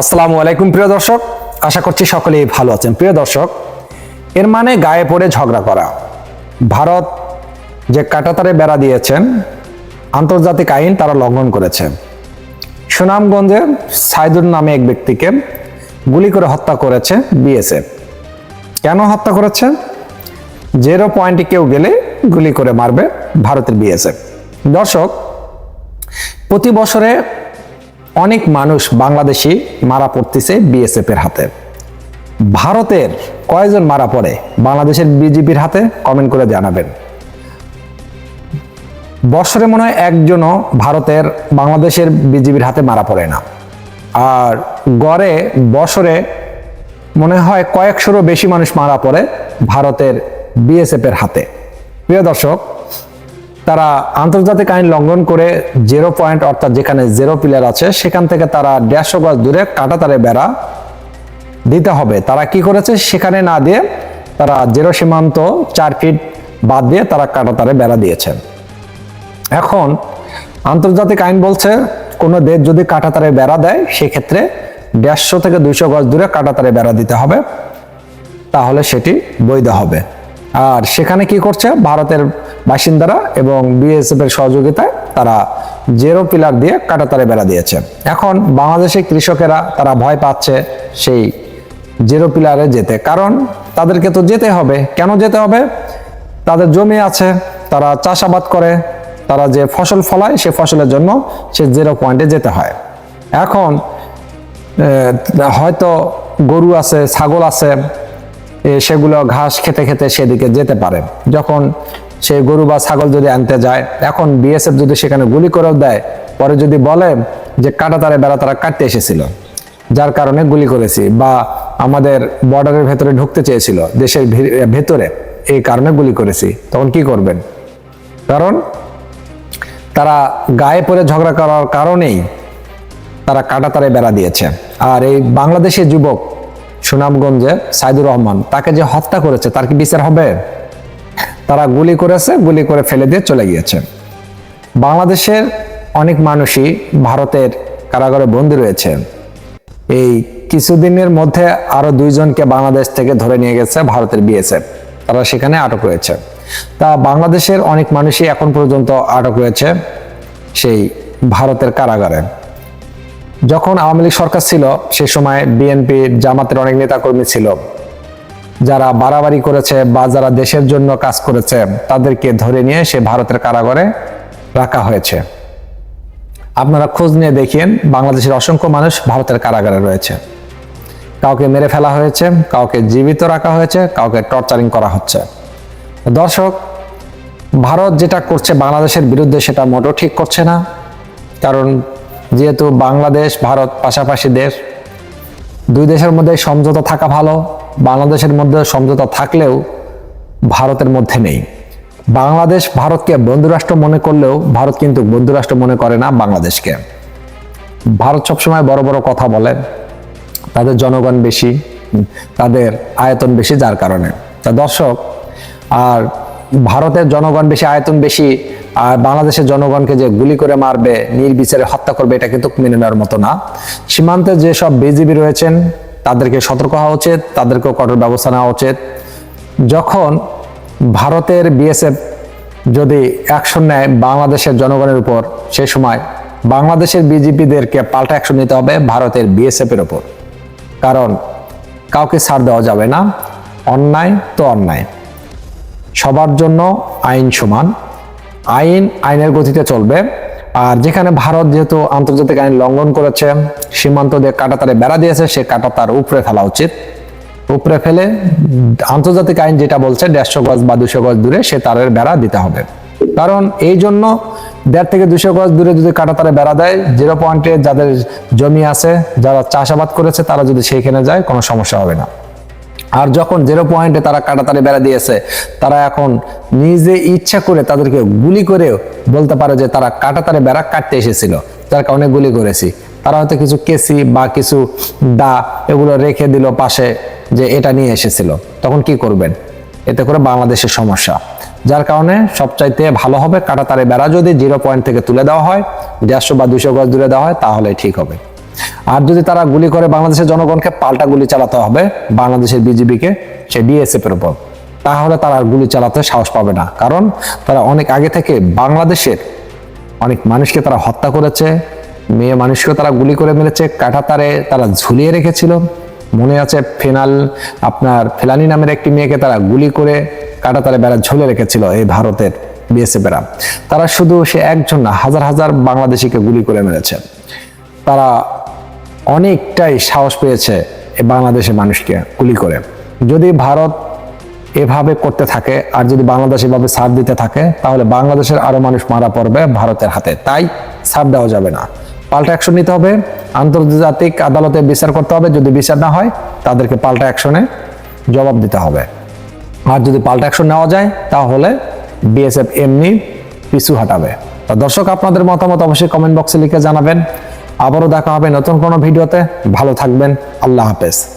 আসসালামু আলাইকুম, প্রিয় দর্শক। আশা করছি সকলেই ভালো আছেন। প্রিয় দর্শক, এর মানে গায়ে পড়ে ঝগড়া করা। ভারত যে কাটাতারে বেড়া দিয়েছেন, আন্তর্জাতিক আইন তারা লঙ্ঘন করেছে। সুনামগঞ্জে সাইদুর নামে এক ব্যক্তিকে গুলি করে হত্যা করেছে বিএসএফ। কেন হত্যা করেছে? জেরো পয়েন্টে কেউ গেলে গুলি করে মারবে ভারতের বিএসএফ। দর্শক, প্রতি বছরে অনেক মানুষ বাংলাদেশি মারা পড়তেছে বিএসএফ এর হাতে। ভারতের কয়জন মারা পড়ে বাংলাদেশের বিজেপির হাতে? কমেন্ট করে জানাবেন। বছরে মনে হয় একজনও ভারতের, বাংলাদেশের বিজেপির হাতে মারা পড়ে না। আর গড়ে বছরে মনে হয় কয়েকশোরও বেশি মানুষ মারা পড়ে ভারতের বিএসএফ এর হাতে। প্রিয় দর্শক তারা আন্তর্জাতিক আইন লঙ্ঘন করে জিরো পয়েন্ট অর্থাৎ যেখানে জিরো পিলার আছে, সেখান থেকে তারা দেড়শো গজ দূরে কাটাতারে বেড়া দিতে হবে। তারা কি করেছে? সেখানে না দিয়ে তারা জিরো সীমান্ত চার ফিট বাদ দিয়ে তারা কাটাতারে বেড়া দিয়েছে। এখন আন্তর্জাতিক আইন বলছে, কোনো দেশ যদি কাটাতারে বেড়া দেয়, সেক্ষেত্রে দেড়শো থেকে দুইশো গজ দূরে কাটাতারে বেড়া দিতে হবে। তাহলে সেটি বৈধ হবে। আর সেখানে কি করছে? ভারতের বাসিন্দারা এবং বিএসএফ এর সহযোগিতায় তারা জেরো পিলার দিয়ে কাটাতারে বেড়া দিয়েছে। এখন বাংলাদেশের কৃষকেরা তারা ভয় পাচ্ছে সেই জেরো পিলারে যেতে। কারণ তাদেরকে তো যেতে হবে। কেন যেতে হবে? তাদের জমি আছে, তারা চাষাবাদ করে, তারা যে ফসল ফলায় সে ফসলের জন্য সে জেরো পয়েন্টে যেতে হয়। এখন হয়তো গরু আছে, ছাগল আছে সেগুলো ঘাস খেতে খেতে সেদিকে যেতে পারে। যখন সে গরু বা ছাগল যদি আনতে যায়, এখন বিএসএফ যদি সেখানে গুলি করেও দেয়, পরে যদি বলে যে কাটা তারে বেড়া তারা কাটতে এসেছিল, যার কারণে গুলি করেছি বা আমাদের বর্ডারের ভেতরে ঢুকতে চেয়েছিল, দেশের ভেতরে, এই কারণে গুলি করেছি, তখন কি করবেন? কারণ তারা গায়ে পরে ঝগড়া করার কারণেই তারা কাটাতারে বেড়া দিয়েছে। আর এই বাংলাদেশের যুবক সুনামগঞ্জে সাইদুর রহমান, তাকে যে হত্যা করেছে, তার কি বিচার হবে? তারা গুলি করেছে, গুলি করে ফেলে দিয়ে চলে গিয়েছে। বাংলাদেশের অনেক মানুষই ভারতের কারাগারে বন্দী রয়েছে। এই কিছুদিনের মধ্যে আরও দুইজনকে বাংলাদেশ থেকে ধরে নিয়ে গেছে ভারতের বিএসএফ তারা সেখানে আটক রয়েছে। তা বাংলাদেশের অনেক মানুষই এখন পর্যন্ত আটক রয়েছে সেই ভারতের কারাগারে। যখন আওয়ামী লীগ সরকার ছিল, সে সময় বিএনপি জামাতের অনেক নেতাকর্মী ছিল। যারা বাড়াবাড়ি করেছে বা যারা দেশের জন্য কাজ করেছে, তাদেরকে ধরে নিয়ে সে ভারতের কারাগারে রাখা হয়েছে। আপনারা খোঁজ নিয়ে দেখিয়েন, বাংলাদেশের অসংখ্য মানুষ ভারতের কারাগারে রয়েছে। কাউকে মেরে ফেলা হয়েছে, কাউকে জীবিত রাখা হয়েছে, কাউকে টর্চারিং করা হচ্ছে। দর্শক, ভারত যেটা করছে বাংলাদেশের বিরুদ্ধে সেটা মোটেও ঠিক করছে না। কারণ যেহেতু বাংলাদেশ, ভারত পাশাপাশি দেশ দুই দেশের মধ্যে সমঝোতা থাকা ভালো, বাংলাদেশের মধ্যে সমঝোতা থাকলেও ভারতের মধ্যে নেই। বাংলাদেশ ভারতকে বন্ধুরাষ্ট্র মনে করলেও ভারত কিন্তু বন্ধুরাষ্ট্র মনে করে না বাংলাদেশকে। ভারত সবসময় বড় বড় কথা বলে, তাদের জনগণ বেশি, তাদের আয়তন বেশি যার কারণে। তা দর্শক, আর ভারতের জনগণ বেশি, আয়তন বেশি আর বাংলাদেশের জনগণকে যে গুলি করে মারবে, নির্বিচারে হত্যা করবে, এটা কিন্তু মেনে নেওয়ার মতো না। সীমান্তে যেসব বিজিবি রয়েছেন, তাদেরকে সতর্ক হওয়া উচিত, তাদেরকেও কঠোর ব্যবস্থা নেওয়া উচিত। যখন ভারতের বিএসএফ যদি অ্যাকশন নেয় বাংলাদেশের জনগণের উপর, সে সময় বাংলাদেশের বিজেপিদেরকে পাল্টা অ্যাকশন নিতে হবে ভারতের বিএসএফ এর উপর। কারণ কাউকে ছাড় দেওয়া যাবে না, অন্যায় তো অন্যায়। সবার জন্য আইন সমান। আইন, আইনের গতিতে চলবে। আর যেখানে ভারত যেহেতু আন্তর্জাতিক আইন লঙ্ঘন করেছে, সীমান্ত দিয়ে কাটাতারে বেড়া দিয়েছে, সে কাটাতার উপরে ফেলা উচিত। উপরে ফেলে আন্তর্জাতিক আইন যেটা বলছে, দেড়শো গজ বা দুশো গজ দূরে সে তারের বেড়া দিতে হবে। কারণ এই জন্য দেড় থেকে দুশো গজ দূরে যদি কাটাতারে বেড়া দেয়, জিরো পয়েন্টে যাদের জমি আছে, যারা চাষাবাদ করেছে, তারা যদি সেইখানে যায়, কোনো সমস্যা হবে না। আর যখন জিরো পয়েন্টে তারা কাটাতারে বেড়া দিয়েছে, তারা এখন নিজে ইচ্ছা করে তাদেরকে গুলি করে বলতে পারে যে তারা কাটাতারে বেড়া কাটতে এসেছিল। যার কারণে গুলি করেছি। তারা হয়তো কিছু কেসি বা কিছু দা এগুলো রেখে দিল পাশে যে এটা নিয়ে এসেছিল। তখন কি করবেন? এতে করে বাংলাদেশের সমস্যা। যার কারণে সবচাইতে ভালো হবে কাটাতারে বেড়া যদি জিরো পয়েন্ট থেকে তুলে দেওয়া হয়, দেড়শো বা দুশো গজ দূরে দেওয়া হয়, তাহলে ঠিক হবে। আর যদি তারা গুলি করে বাংলাদেশের জনগণকে পাল্টা গুলি চালাতে হবে বাংলাদেশের বিজিবিকে সে বিএসএফ এর উপর, তাহলে তারা গুলি চালাতে সাহস পাবে না। কারণ তারা অনেক আগে থেকে বাংলাদেশের অনেক মানুষকে তারা হত্যা করেছে, মেয়ে মানুষকে তারা গুলি করে মেরেছে কাঁটাতারে তারা ঝুলিয়ে রেখেছিল। মনে আছে ফেনাল, আপনার ফেলানি নামের একটি মেয়েকে তারা গুলি করে কাঁটাতারে বেড়া ঝুলে রেখেছিল এই ভারতের বিএসএফেরা তারা শুধু সে একজন না, হাজার হাজার বাংলাদেশিকে গুলি করে মেরেছে। তারা অনেকটাই সাহস পেয়েছে বাংলাদেশের মানুষকে গুলি করে। যদি ভারত এভাবে করতে থাকে আর যদি বাংলাদেশ এভাবে সাথ দিতে থাকে, তাহলে বাংলাদেশের আরও মানুষ মারা পড়বে ভারতের হাতে। তাই সাথ দেওয়া যাবে না। পাল্টা অ্যাকশন নিতে হবে। আন্তর্জাতিক আদালতে বিচার করতে হবে। যদি বিচার না হয়, তাদেরকে পাল্টা অ্যাকশনে জবাব দিতে হবে। আর যদি পাল্টা অ্যাকশন নেওয়া যায়, তাহলে বিএসএফ এমনি পিছু হাঁটাবে। দর্শক, আপনাদের মতামত অবশ্যই কমেন্ট বক্সে লিখে জানাবেন। আবারও দেখা হবে নতুন কোনো ভিডিওতে। ভালো থাকবেন। আল্লাহ হাফেজ।